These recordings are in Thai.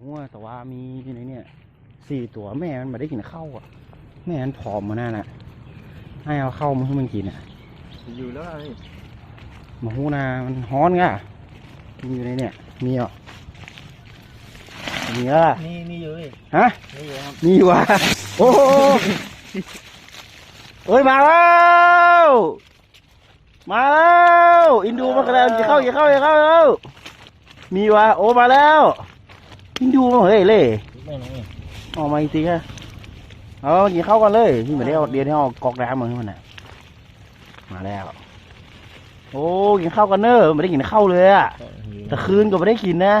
หัวแต่ว่ามีในเนี่ยสี่ตัวแม่มันไม่ได้กินข้าวอะ แม่มันผอมมาหน้าน่ะให้เอาเข้าวมาให้มันกินอะ อยู่แล้วไงมาหูนามันฮ้อนง่ะมันอยู่ในเนี่ย มีอะมีอะนี่นี่อยู่นี่ฮะนี่อยู่ครับมีว่ะโอ้โหเอ้ยมาแล้วมาแล้วอินดูมากระเด็นอย่าเข้าอย่าเข้าอย่าเข้าอย่าเข้ามีว่ะโอ้มาแล้ว อินดูมาเฮ้ยเล่ไม่น้อยออกมาอีกทีค่ะเอากินข้าวกันเลยที่เหมือนได้เอาเดียวที่เอากอกน้ำมาให้มันน่ะ มาแล้ว โอ้กินข้าวกันเนอะไม่ได้กินข้าวเลยอะแต่คืนก็ไม่ได้กินนะ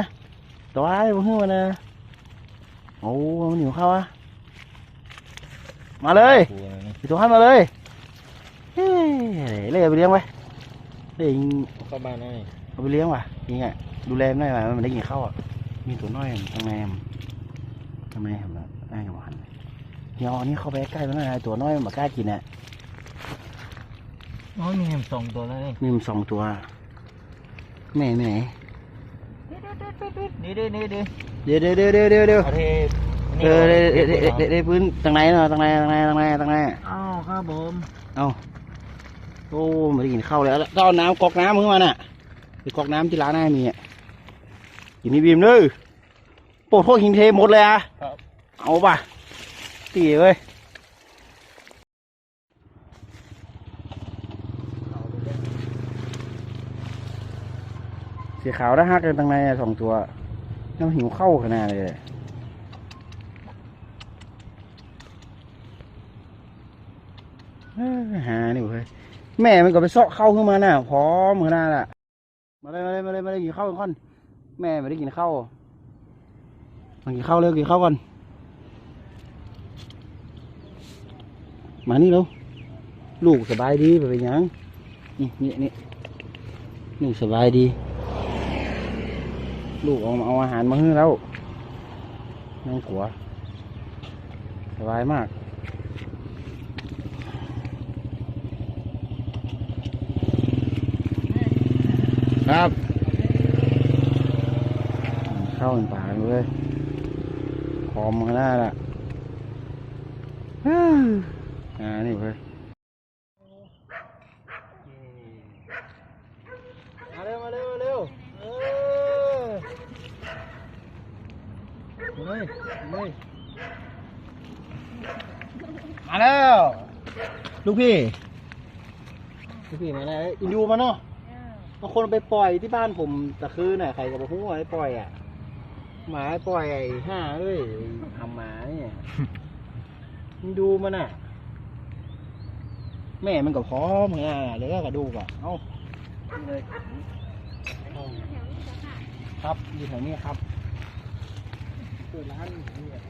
แต่ว่าให้มันขึ้นมานะโอ้มันหิวข้าวอะมาเลยพี่ตัวให้มาเลยเฮ้ยเลยเอาไปเลี้ยงไว้เดี๋ยวยิงเข้าบ้านได้เอาไปเลี้ยงว่ะยิงอะดูแลมันหน่อยว่ะมันไม่ได้กินข้าวอะ มีตัวน้อยอยู่ข้างในมันข้างในผมนะไอ้กับมันเดี๋ยวอันนี้เข้าไปใกล้มันหน่อยนะตัวน้อยมันไม่กล้ากินอะอ๋อมีเห็นสองตัวแล้วนี่มีมันสองตัวแม่แม่นี่ดินี่ดิเดี๋ยวเดี๋ยวเดี๋ยวเดี๋ยวเดี๋ยวเดี๋ยวเอาเทเออเดี๋ยวเดี๋ยวเดี๋ยวเดี๋ยวเดี๋ยวพื้นตรงไหนเนาะตรงไหนตรงไหนตรงไหนตรงไหนอ้าวครับผมเอาโอ้ไม่ได้กินข้าวแล้วแล้วเอาน้ำกรอกน้ำขึ้นมาน่ะไปกรอกน้ำที่ร้านน่ามีอะ กินนี่บีมเลยโปรดพวกหินเทหมดเลยอะครับ เอาป่ะตีเว้ยสีขาวนะฮักกันตั้งในอะสองตัวน้ำหิวเข้าขนาดเลยเอ้อหานี่เว้ยแม่มันก็ไปเซาะเข้าขึ้นมาน่ะพร้อมขนาดน่ะมาเลยมาเลยมาเลยมาเลยกินข้ากันก่อน แม่ไม่ได้กินข้าวมากินข้าวเร็วกินข้าวก่อนมานี่เร็วลูกสบายดีไปเป็นยังนี่นี่นี่ลูกสบายดี ลูกเอาเอาอาหารมาให้แล้วนั่งขัวสบายมากครับ เข้าเป็นป่าเลยพร้อมมาหน้าละอ่านี่เว้ยมาเร็วมาเร็วมาเร็วเออมาเลยมาเลยมาแล้วลูกพี่ลูกพี่มาแล้วอินดูมาเนาะบางคนไปปล่อยที่บ้านผมตะคืนน่ะใครก็บอกว่าให้ปล่อยอะ หมาให้ปล่อยไอ้ห่าเอ้ยทำหมาเนี่ยมึงดูมันอะ แม่มันก็พร้อมไงเดี๋ยวก็กระดูกอะเอ้านี่เลยเอาครับอยู่แถวนี้ครับเปิดร้านอยู่นี่อะ